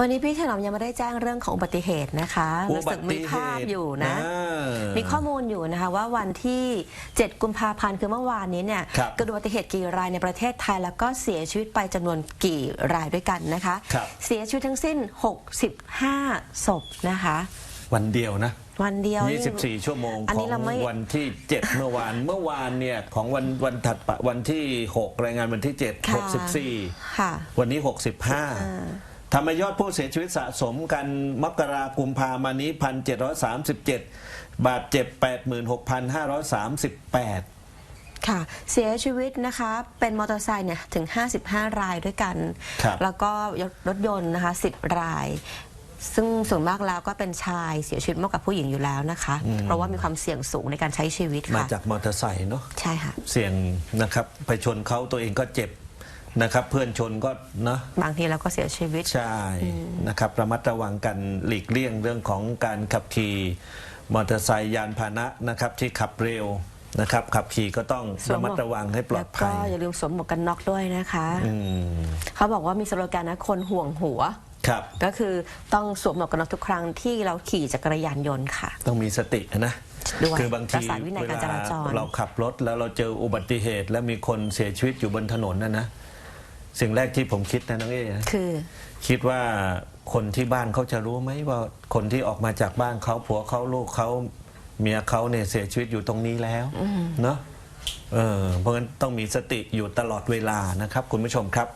วันนี้พี่ถนอมยังไม่ได้แจ้งเรื่องของอุบัติเหตุนะคะรู้สึกมีภาพอยู่นะ มีข้อมูลอยู่นะคะว่าวันที่ 7 กุมภาพันธ์คือเมื่อวานนี้เนี่ยครับเกิดอุบัติเหตุกี่รายในประเทศไทย แล้วก็เสียชีวิตไปจำนวนกี่รายด้วยกันนะคะครับเสียชีวิตทั้งสิ้น 65ศพนะคะ วันเดียวนะวันเดียวนี่24 ชั่วโมงอันขอนี้งเราไม่วันที่ 7 เมื่อวาน เมื่อวานเนี่ยของวันวันถัดไปวันที่ 6 รายงานวันที่7ค่ะ64ค่ะวันนี้ 65 ทำให้ยอดผู้เสียชีวิตสะสมกันมกรากุมภามานี้ 1,737 บาดเจ็บ 86,538ค่ะเสียชีวิตนะคะเป็นมอเตอร์ไซค์เนี่ยถึง 55 รายด้วยกันครับแล้วก็รถยนต์นะคะ 10 ราย ซึ่งส่วนมากแล้วก็เป็นชายเสียชีวิตมากกว่าผู้หญิงอยู่แล้วนะคะ เพราะว่ามีความเสี่ยงสูงในการใช้ชีวิตมาค่ะจากมอเตอร์ไซค์เนาะใช่ค่ะเสี่ยงนะครับไปชนเขาตัวเองก็เจ็บ นะครับ เพื่อนชนก็นะบางทีเราก็เสียชีวิต ใช่นะครับระมัดระวังกันหลีกเลี่ยงเรื่องของการขับขี่มอเตอร์ไซค์ยานพาหนะนะครับที่ขับเร็วนะครับขับขี่ก็ต้องสวมระหมวกมัดระวังให้ปลอดภัแล้วยก็อย่าลืมสวมหมวกกันน็อกด้วยนะคะ อืมเขาบอกว่ามีสโลแกนนะคนห่วงหัว ครับ ก็คือต้องสวมหมวกกันน็อกทุกครั้งที่เราขี่จักรยานยนต์ค่ะ ต้องมีสตินะด้วยคือบางทีรักษาวินัยการจราจรเวลเราขับรถแล้วเราเจออุบัติเหตุ แล้วมีคนเสียชีวิตอยู่บนถนนนะนะ สิ่งแรกที่ผมคิดนะน้องเอ๋นะคือ คิดว่าคนที่บ้านเขาจะรู้ไหมว่าคนที่ออกมาจากบ้านเขาผัวเขาลูกเขาเมียเขาเนี่ยเสียชีวิตอยู่ตรงนี้แล้วเนาะเออเพราะงั้นต้องมีสติอยู่ตลอดเวลานะครับ คุณผู้ชมครับ